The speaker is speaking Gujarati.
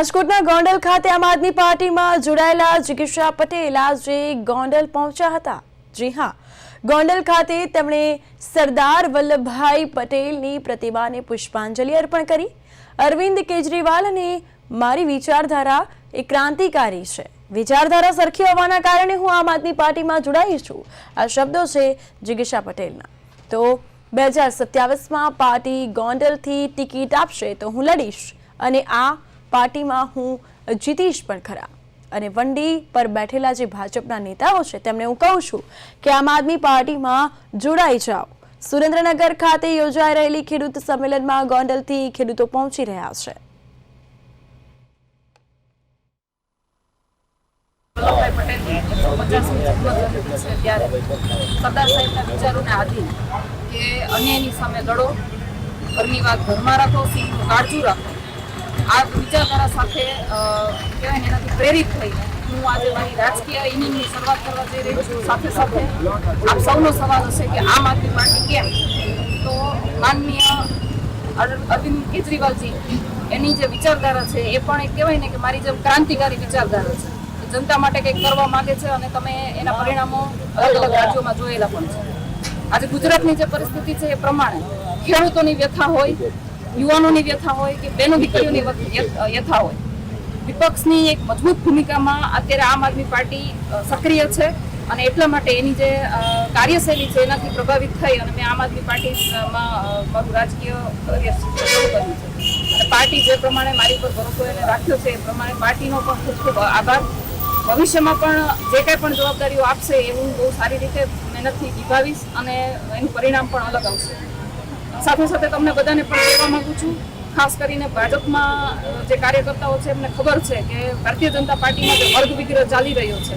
રાજકોટના ગોંડલ ખાતે આમ આદમી પાર્ટીમાં જોડાયેલા જિગીષા પટેલ આજે ગોંડલ પહોંચ્યા હતા. જી હા, ગોંડલ ખાતે તેમણે સરદાર વલ્લભભાઈ પટેલની પ્રતિમાને પુષ્પાંજલિ અર્પણ કરી. અરવિંદ કેજરીવાલ અને મારી વિચારધારા એ ક્રાંતિકારી છે. વિચારધારા સરખી હોવાના કારણે હું આમ આદમી પાર્ટીમાં જોડાઈ છું. આ શબ્દો છે જિગીષા પટેલના. તો બે હજાર સત્યાવીસમાં પાર્ટી ગોંડલથી ટિકિટ આપશે તો હું લડીશ અને આ પાર્ટીમાં હું જીતીશ પણ ખરા. અને વંડી પર બેઠેલા જે ભાજપના નેતાઓ છે, તેમને હું કહું છું કે આમ આદમી પાર્ટીમાં જોડાઈ જાઓ. સુરેન્દ્રનગર ખાતે યોજાઈ રહેલી ખેડૂત સંમેલનમાં ગોંડલથી ખેડૂતો પહોંચી રહ્યા છે. સરદાર સાહેબના વિચારોને આધીન કે અન્યાયની સામે લડો, ઘરની વાત ઘરમાં રાખો, સિંહનું કાળજું રાખો. આ વિચારધારા સાથે કહેવાય એનાથી પ્રેરિત થઈને હું આજે મારી રાજકીય ઇનિંગની શરૂઆત કરવા જઈ રહી છું. સાથે સાથે આપ સૌનો સવાલ હશે કે આમ આદમી પાર્ટી કેમ? તો માનનીય અર- અરવિંદ કેજરીવાલજી, એની જે વિચારધારા છે એ પણ એક કહેવાય ને કે મારી જેમ ક્રાંતિકારી વિચારધારા છે. જનતા માટે કંઈક કરવા માંગે છે અને તમે એના પરિણામો અલગ અલગ રાજ્યોમાં જોયેલા પણ છે. આજે ગુજરાતની જે પરિસ્થિતિ છે એ પ્રમાણે ખેડૂતોની વ્યથા હોય યુવાનોની વ્યથા હોય કે બેનો દીકરીઓની વ્યથા હોય. વિપક્ષની એક મજબૂત ભૂમિકામાં અત્યારે આમ આદમી પાર્ટી સક્રિય છે અને એટલા માટે એની જે કાર્યશૈલી છે એનાથી પ્રભાવિત થઈ અને મેં આમ આદમી પાર્ટીમાં મારું રાજકીય કર્યું છે. અને પાર્ટી જે પ્રમાણે મારી ઉપર ભરોસો એને રાખ્યો છે એ પ્રમાણે પાર્ટીનો પણ ખૂબ ખૂબ આભાર. ભવિષ્યમાં પણ જે કાંઈ પણ જવાબદારીઓ આપશે એ હું બહુ સારી રીતે મહેનતથી નિભાવીશ અને એનું પરિણામ પણ અલગ આવશે. સાથે સાથે તમને બધાને પણ કહેવા માંગુ છું, ખાસ કરીને ભાજપમાં જે કાર્યકર્તાઓ છે, એમને ખબર છે કે ભારતીય જનતા પાર્ટીમાં જે વર્ગ વિગ્રહ ચાલી રહ્યો છે